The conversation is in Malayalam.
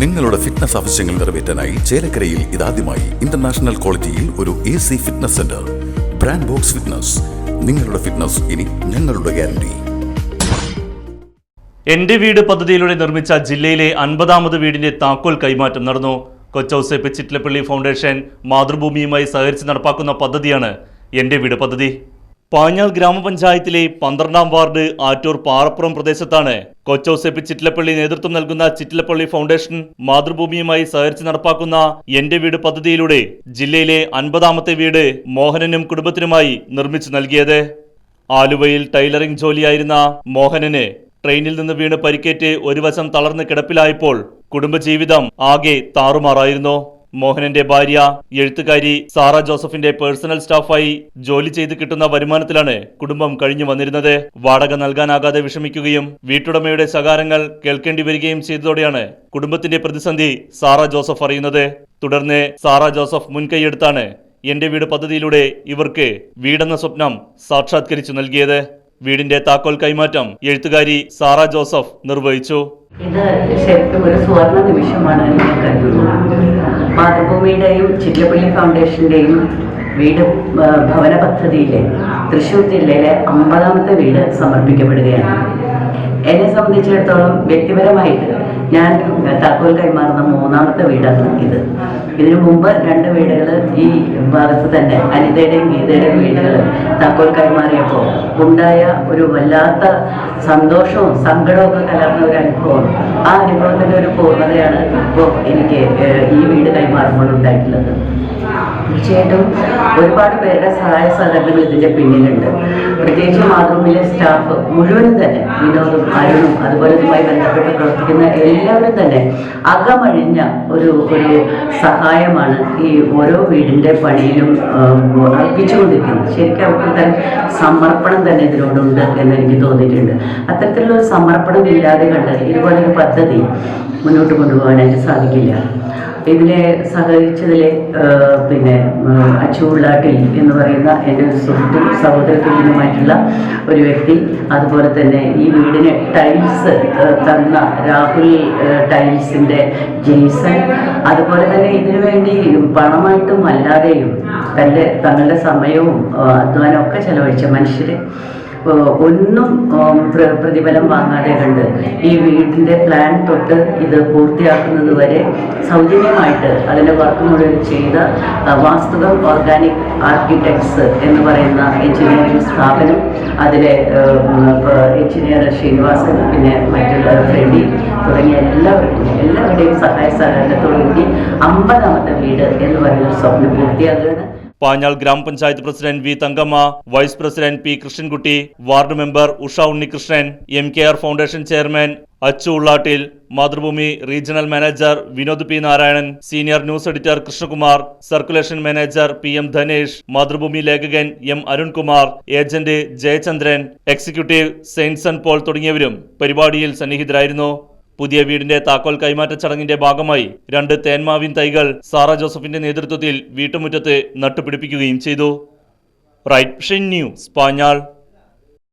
നിങ്ങളുടെ ഫിറ്റ്നസ് ആവശ്യങ്ങൾ നിറവേറ്റാനായി ചേലക്കരയിൽ ഇതാദ്യമായി ഇന്റർനാഷണൽ ക്വാളിറ്റിയിൽ ഒരു A C fitness centre brand Box fitness നിങ്ങളുടെ ഫിറ്റ്നസ് ഇനി ഞങ്ങളുടെ ഗ്യാരണ്ടി എന്റെ വീട് പദ്ധതിയിലൂടെ നിർമ്മിച്ച ജില്ലയിലെ അൻപതാമത് വീടിന്റെ താക്കോൽ കൈമാറ്റം നടന്നു. കൊച്ചൗസേപ്പ് ചിറ്റിലപ്പള്ളി ഫൗണ്ടേഷൻ മാതൃഭൂമിയുമായി സഹകരിച്ച് നടപ്പാക്കുന്ന പദ്ധതിയാണ് എന്റെ വീട് പദ്ധതി. പാഞ്ഞാൾ ഗ്രാമപഞ്ചായത്തിലെ പന്ത്രണ്ടാം വാർഡ് ആറ്റൂർ പാറപ്പുറം പ്രദേശത്താണ് കൊച്ചൌസേപ്പ് ചിറ്റിലപ്പള്ളി നേതൃത്വം നൽകുന്ന ചിറ്റിലപ്പള്ളി ഫൗണ്ടേഷൻ മാതൃഭൂമിയുമായി സഹകരിച്ച് നടപ്പാക്കുന്ന എന്റെ വീട് പദ്ധതിയിലൂടെ ജില്ലയിലെ അൻപതാമത്തെ വീട് മോഹനനും കുടുംബത്തിനുമായി നിർമ്മിച്ചു നൽകിയത്. ആലുവയിൽ ടൈലറിംഗ് ജോലിയായിരുന്ന മോഹനന് ട്രെയിനിൽ നിന്ന് വീണ് പരിക്കേറ്റ് ഒരു വശം തളർന്ന് കിടപ്പിലായപ്പോൾ കുടുംബജീവിതം ആകെ താറുമാറായിരുന്നു. മോഹനന്റെ ഭാര്യ എഴുത്തുകാരി സാറ ജോസഫിന്റെ പേഴ്സണൽ സ്റ്റാഫായി ജോലി ചെയ്ത് കിട്ടുന്ന വരുമാനത്തിലാണ് കുടുംബം കഴിഞ്ഞു വന്നിരുന്നത്. വാടക നൽകാനാകാതെ വിഷമിക്കുകയും വീട്ടുടമയുടെ ശകാരങ്ങൾ കേൾക്കേണ്ടി വരികയും ചെയ്തതോടെയാണ് കുടുംബത്തിന്റെ പ്രതിസന്ധി സാറ ജോസഫ് അറിയുന്നത്. തുടർന്ന് സാറ ജോസഫ് മുൻകൈയെടുത്താണ് എന്റെ വീട് പദ്ധതിയിലൂടെ ഇവർക്ക് വീടെന്ന സ്വപ്നം സാക്ഷാത്കരിച്ചു നൽകിയത്. വീടിന്റെ താക്കോൽ കൈമാറ്റം എഴുത്തുകാരി സാറ ജോസഫ് നിർവഹിച്ചു. ഇത് ശരിക്കും ഒരു സുവർണ നിമിഷമാണ് ഞാൻ മാതൃഭൂമിയുടെയും ചിറ്റപ്പള്ളി ഫൗണ്ടേഷന്റെയും വീട് ഭവന പദ്ധതിയിലെ തൃശൂർ ജില്ലയിലെ അമ്പതാമത്തെ വീട് സമർപ്പിക്കപ്പെടുകയാണ്. എന്നെ സംബന്ധിച്ചിടത്തോളം വ്യക്തിപരമായിട്ട് ഞാൻ താക്കോൽ കൈമാറുന്ന മൂന്നാമത്തെ വീടാണ് ഇത്. ഇതിനു മുമ്പ് രണ്ട് വീടുകൾ ഈ ഭാഗത്ത് തന്നെ അനിതയുടെയും ഗീതയുടെയും വീടുകൾ താക്കോൽ കൈമാറിയപ്പോൾ ഉണ്ടായ ഒരു വല്ലാത്ത സന്തോഷവും സങ്കടവും കലർന്ന ഒരു അനുഭവം ആ അനുഭവത്തിന്റെ ഒരു പൂർണതയാണ് ഇപ്പോൾ എനിക്ക് ഈ വീട് കൈമാറുമ്പോൾ ഉണ്ടായിട്ടുള്ളത്. തീർച്ചയായിട്ടും ഒരുപാട് പേരുടെ സഹായ സഹകരണം ഇതിന്റെ പിന്നിലുണ്ട്. പ്രത്യേകിച്ച് മാതൃഭൂമിയിലെ സ്റ്റാഫ് മുഴുവനും തന്നെ വിനോദും അരുണും അതുപോലെ ഇതുമായി ബന്ധപ്പെട്ട് പ്രവർത്തിക്കുന്ന എല്ലാവരും തന്നെ അകമഴിഞ്ഞ ഒരു ഒരു സഹായമാണ് ഈ ഓരോ വീടിന്റെ പണിയിലും അർപ്പിച്ചുകൊണ്ടിരിക്കുന്നത്. ശരിക്കും അവർക്ക് തരം സമർപ്പണം തന്നെ ഇതിനോടുണ്ട് എന്ന് എനിക്ക് തോന്നിയിട്ടുണ്ട്. അത്തരത്തിലുള്ള ഒരു സമർപ്പണം ഇല്ലാതെ കണ്ട് ഇതുപോലൊരു പദ്ധതി മുന്നോട്ട് കൊണ്ടുപോകാനായിട്ട് സാധിക്കില്ല. ഇതിലെ സഹകരിച്ചതിലെ പിന്നെ അച്ചുള്ള അച്ചു എന്ന് പറയുന്ന എന്റെ ഒരു സുഹൃത്തും സഹോദരത്തുല്യനുമായിട്ടുള്ള ഒരു വ്യക്തി അതുപോലെ തന്നെ ഈ വീടിന് ടൈൽസ് തന്ന രാഹുൽ ടൈൽസിന്റെ ജെയ്സൺ അതുപോലെ തന്നെ ഇതിനു വേണ്ടി പണമായിട്ടും അല്ലാതെയും തന്റെ തങ്ങളുടെ സമയവും അധ്വാനമൊക്കെ ചെലവഴിച്ച മനുഷ്യർ ഏഹ് ഒന്നും പ്രതിഫലം വാങ്ങാതെ കണ്ട് ഈ വീടിന്റെ പ്ലാൻ തൊട്ട് ഇത് പൂർത്തിയാക്കുന്നത് വരെ സൗജന്യമായിട്ട് അതിന്റെ വർക്ക് മുഴുവൻ ചെയ്ത വാസ്തുകം ഓർഗാനിക് ആർക്കിടെക്ട്സ് എന്ന് പറയുന്ന എഞ്ചിനീയറിംഗ് സ്ഥാപനം അതിലെ എഞ്ചിനീയർ ശ്രീനിവാസൻ പിന്നെ മറ്റുള്ള ഫ്രെഡി തുടങ്ങിയ എല്ലാവരുടെയും എല്ലാവരുടെയും സഹായ സഹകരണത്തോടുകൂടി അമ്പതാമത്തെ വീട് എന്ന് പറയുന്ന സ്വപ്നം പൂർത്തിയാകുകയാണ്. പാഞ്ഞാൾ ഗ്രാമപഞ്ചായത്ത് president V Thankamma vice president P Krishnankutty ward member Usha Unnikrishnan M K R foundation chairman Achu Ullattil Mathrubhumi regional manager Vinod P Narayanan senior news editor Krishnakumar circulation manager P M Dhanesh Mathrubhumi ലേഖകൻ M Arunkumar agent Jayachandran executive Sainson Paul തുടങ്ങിയവരും പരിപാടിയിൽ സന്നിഹിതരായിരുന്നു. പുതിയ വീടിന്റെ താക്കോൽ കൈമാറ്റ ചടങ്ങിന്റെ ഭാഗമായി രണ്ട് തേന്മാവിൻ തൈകൾ സാറ ജോസഫിന്റെ നേതൃത്വത്തിൽ വീട്ടുമുറ്റത്ത് നട്ടുപിടിപ്പിക്കുകയും ചെയ്തു. Right news Panjal.